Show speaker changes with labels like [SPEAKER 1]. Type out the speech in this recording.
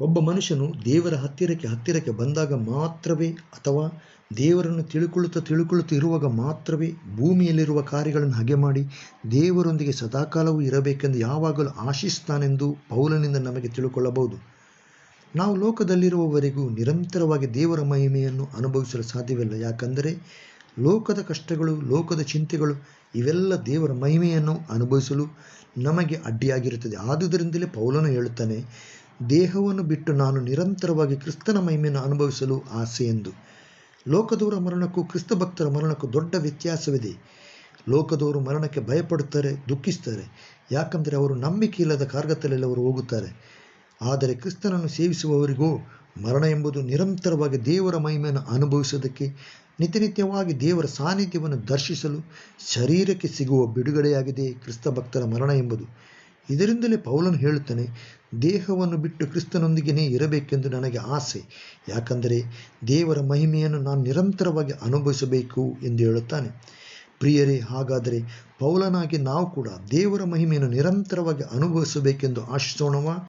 [SPEAKER 1] ಒಬ್ಬ ಮನುಷ್ಯನು ದೇವರ ಹತ್ತಿರಕ್ಕೆ ಹತ್ತಿರಕ್ಕೆ ಬಂದಾಗ ಮಾತ್ರವೇ ಅಥವಾ ದೇವರನ್ನು ತಿಳ್ಕೊಳ್ಳುತ್ತಾ ತಿಳ್ಕೊಳ್ಳುತ್ತಾ ಇರುವಾಗ ಮಾತ್ರವೇ ಭೂಮಿಯಲ್ಲಿರುವ ಕಾರ್ಯಗಳನ್ನು ಹಾಗೆ ಮಾಡಿ ದೇವರೊಂದಿಗೆ ಸದಾಕಾಲವೂ ಇರಬೇಕೆಂದು ಯಾವಾಗಲೂ ಆಶಿಸ್ತಾನೆಂದು ಪೌಲನಿಂದ ನಮಗೆ ತಿಳ್ಕೊಳ್ಳಬಹುದು. ನಾವು ಲೋಕದಲ್ಲಿರುವವರೆಗೂ ನಿರಂತರವಾಗಿ ದೇವರ ಮಹಿಮೆಯನ್ನು ಅನುಭವಿಸಲು ಸಾಧ್ಯವಿಲ್ಲ. ಯಾಕಂದರೆ ಲೋಕದ ಕಷ್ಟಗಳು, ಲೋಕದ ಚಿಂತೆಗಳು ಇವೆಲ್ಲ ದೇವರ ಮಹಿಮೆಯನ್ನು ಅನುಭವಿಸಲು ನಮಗೆ ಅಡ್ಡಿಯಾಗಿರುತ್ತದೆ. ಆದುದರಿಂದಲೇ ಪೌಲನು ಹೇಳುತ್ತಾನೆ ದೇಹವನ್ನು ಬಿಟ್ಟು ನಾನು ನಿರಂತರವಾಗಿ ಕ್ರಿಸ್ತನ ಮಹಿಮೆಯನ್ನು ಅನುಭವಿಸಲು ಆಸೆ ಎಂದು. ಲೋಕದವರ ಮರಣಕ್ಕೂ ಕ್ರಿಸ್ತ ಭಕ್ತರ ಮರಣಕ್ಕೂ ದೊಡ್ಡ ವ್ಯತ್ಯಾಸವಿದೆ. ಲೋಕದವರು ಮರಣಕ್ಕೆ ಭಯಪಡುತ್ತಾರೆ, ದುಃಖಿಸ್ತಾರೆ. ಯಾಕಂದರೆ ಅವರು ನಂಬಿಕೆ ಇಲ್ಲದ ಕಾರ್ಗತ್ತಲೆಲ್ಲ ಅವರು ಹೋಗುತ್ತಾರೆ. ಆದರೆ ಕ್ರಿಸ್ತನನ್ನು ಸೇವಿಸುವವರಿಗೂ ಮರಣ ಎಂಬುದು ನಿರಂತರವಾಗಿ ದೇವರ ಮಹಿಮೆಯನ್ನು ಅನುಭವಿಸೋದಕ್ಕೆ ನಿತ್ಯನಿತ್ಯವಾಗಿ ದೇವರ ಸಾನ್ನಿಧ್ಯವನ್ನು ದರ್ಶಿಸಲು ಶರೀರಕ್ಕೆ ಸಿಗುವ ಬಿಡುಗಡೆಯಾಗಿದೆ ಕ್ರಿಸ್ತ ಭಕ್ತರ ಮರಣ ಎಂಬುದು. ಇದರಿಂದಲೇ ಪೌಲನು ಹೇಳುತ್ತಾನೆ ದೇಹವನ್ನು ಬಿಟ್ಟು ಕ್ರಿಸ್ತನೊಂದಿಗೆನೇ ಇರಬೇಕೆಂದು ನನಗೆ ಆಸೆ. ಯಾಕಂದರೆ ದೇವರ ಮಹಿಮೆಯನ್ನು ನಾನು ನಿರಂತರವಾಗಿ ಅನುಭವಿಸಬೇಕು ಎಂದು ಹೇಳುತ್ತಾನೆ. ಪ್ರಿಯರೇ, ಹಾಗಾದರೆ ಪೌಲನಾಗಿ ನಾವು ಕೂಡ ದೇವರ ಮಹಿಮೆಯನ್ನು ನಿರಂತರವಾಗಿ ಅನುಭವಿಸಬೇಕೆಂದು ಆಶಿಸೋಣವಾ?